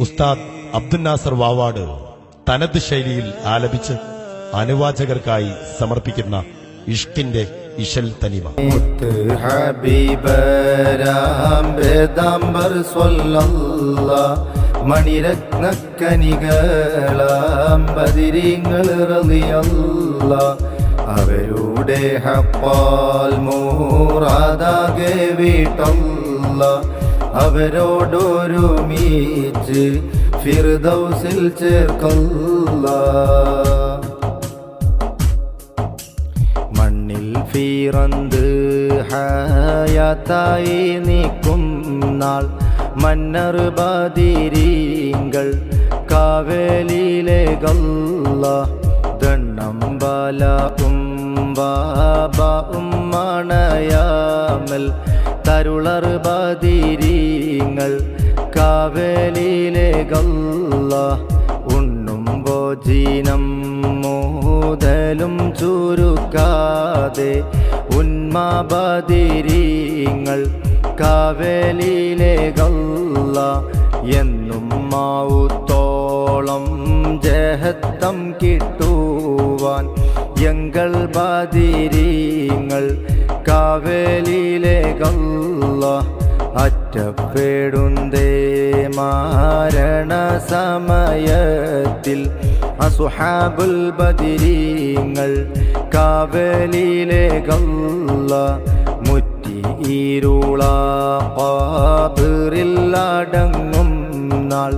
ഉസ്താദ് അബ്ദുൽ നാസർ വാവാട് തനത് ശൈലിയിൽ ആലപിച്ച് അനുവാചകർക്കായി സമർപ്പിക്കുന്ന ഇഷ്കിന്റെ ഇശൽ തനിമ. മുത്ത് ഹബീബരാം വേദാംബർ സ്വല്ലല്ല മണിരത്നക്കനികളാം ബദിരിങ്ങൾ റളിയല്ല. അവരുടെ ഹപ്പാൽ മൂറാതാകെ വീട്ടല്ല. അവരോടൊരുമിച്ച് ഫിർദൗസിൽ ചേർക്കല്ല. മണ്ണിൽ ഫീറന്ത് ഹായാത്തായി നീക്കും നാൾ. മന്നർ കാവേലിയിലെ ഗല്ല ദണ്ണം ബാല ഉംബാബ ഉമ്മണയാമൽ തരുളർ ബാതിരീങ്ങൾ കാവേലിയിലെ കല്ല ഉണ്ണും ഭോജീനം മൂതലും ചുരുക്കാതെ ഉന്മാബദിരീങ്ങൾ കാവേലിയിലെ കല്ല എന്നും മാവുത്തോളം ജഹത്തം കിട്ടുവാൻ എങ്കൾ ബാതിരീങ്ങൾ കാവേലിയിലെ ഗല്ല അറ്റപ്പെടുന്തേ മാരണ സമയത്തിൽ അസുഹാബുൽ ബദിരീങ്ങൾ കാവലിലെ ഗല്ല മുറ്റി ഈരുളാറില്ലടങ്ങും നാൾ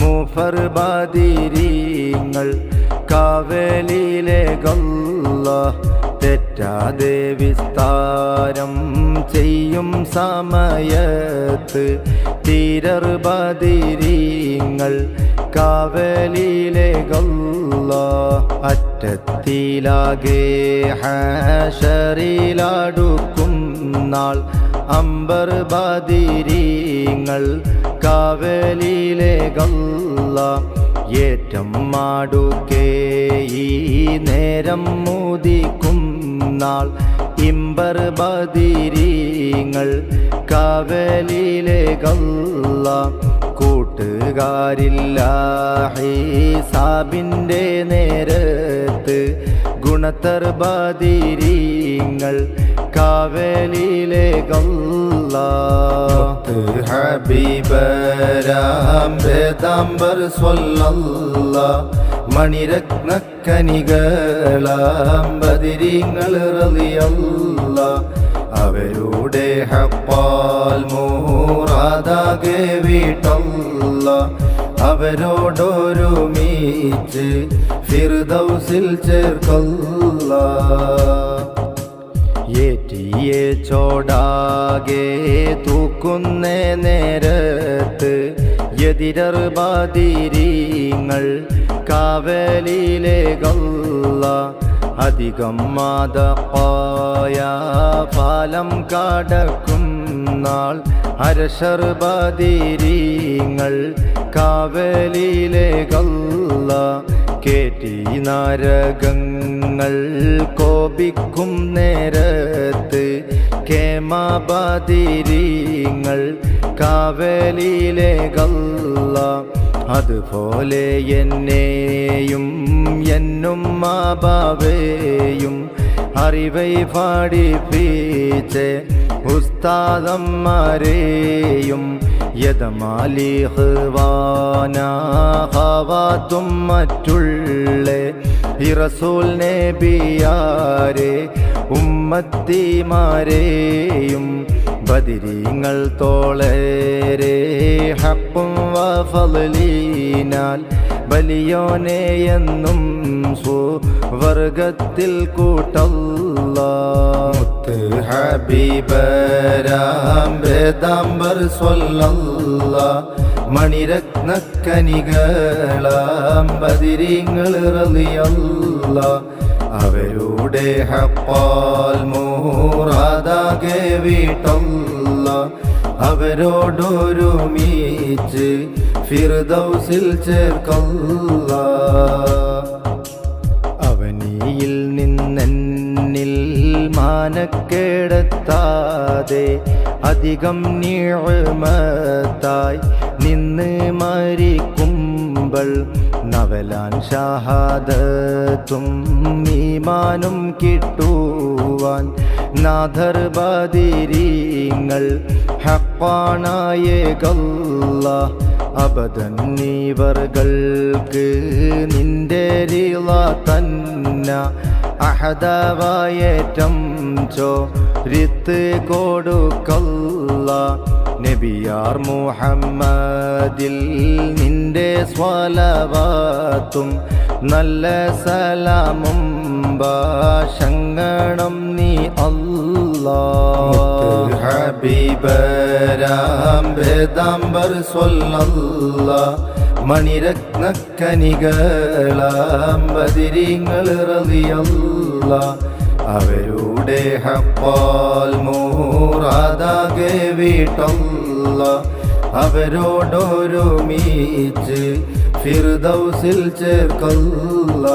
മൂഫർ ബദിരീങ്ങൾ കാവലിലെ ഗല്ല തെറ്റാതെ വിസ്താരം ചെയ്യും സമയത്ത്. തീരർ കാവലിലെ കൊല്ല അറ്റത്തിലാകെ ഹാഷറിലാടുക്കും നാൾ. അമ്പർ ബദിരീങ്ങൾ കാവലിലെ കൊല്ല ഏറ്റം മാടുക്കേ ഈ നേരം മുദിക്കും നാൾ ഇമ്പർ ബദിരീങ്ങൾ കവലിലെ കല്ല കൂട്ടുകാരില്ല ഹിസാബിന്റെ നേരത്ത് ഗുണത്തർ ബദിരീങ്ങൾ കവലിലെ കല്ല ഹബീബരാം ബേദാംബർ സ്വല്ലല്ല മണിരത്നക്കനികളാം ബദിരീങ്ങൾ റളിയല്ല അവരുടെ ഹപ്പാൽ മൂറാതാകെ വീട്ടല്ല. അവരോടൊരുമിച്ച് ഫിർദൗസിൽ ചേർക്കല്ല. ഏറ്റിയെ ചോടാകെ തൂക്കുന്ന നേരത്ത് എതിരർ ബാതിരീങ്ങൾ കാവലിയിലെ ഗല്ല അധികം മാതപ്പായ പാലം കടക്കും നാൾ അരശർബതിരീങ്ങൾ കാവലിയിലെ ഗല്ല കേറ്റി നരകങ്ങൾ കോപിക്കും നേരത്ത് കേമാബതിരീങ്ങൾ കാവലിയിലെ ഗല്ല അതുപോലെ എന്നെയും എന്നും മാബാവേയും അറിവൈ പാടിപ്പീച്ച് ഉസ്താദന്മാരെയും യദമാലിഹ്വാനാഹവാത്തും മറ്റുള്ള ഇറസൂൽ നബിയാരെ ഉമ്മത്തിമാരെയും ബദിരീങ്ങൾ തോളേരെ ഹപ്പും വഫലീനാൽ ബലിയോനെ എന്നും സുവർഗത്തിൽ കൂട്ടല്ല. മുത്ത് സ്വല്ല വേദാംബർ സ്വല്ലല്ല. മണിരത്നക്കനികളാം ബദിരീങ്ങൾ റളിയല്ല. അവരുടെ ഹപ്പാൽ മൂറാതാകെ വീട്ടല്ല. അവരോടൊരുമിച്ച് ഫിർദൗസിൽ ചേർക്കല്ല. അവനിയിൽ നിന്നെന്നിൽ മാനക്കേടത്താതെ അധികം നീഴ്മത്തായി നിന്ന് മരിക്കല്ല നോമ്പൾ നവലാൻ ഷഹാദത്തും ഈമാനും കിട്ടുവാൻ നാഥർ ബദിരീങ്ങൾ ഹപ്പാണായ ഗല്ല അബദൻ നിന്റെ രീള തന്ന അഹദവായേറ്റം ചോരിത്ത് കൊടുക്കല്ല നബിയാർ മുഹമ്മദിൽ നിന്റെ സ്വലവാത്തും നല്ല സലാമും ഭാഷങ്ങണം നീ അല്ലാ. ഹബീബരാം വേദാംബർ സ്വല്ല മണിരത്നക്കനികളാം ബദിരിങ്ങൾ റളിയല്ല അവരുടെ ഹപ്പാൽ മൂറാതാകെ വീട്ടല്ല അവരോടൊരുമിച്ച് ഫിർദൗസിൽ ചേർക്കല്ല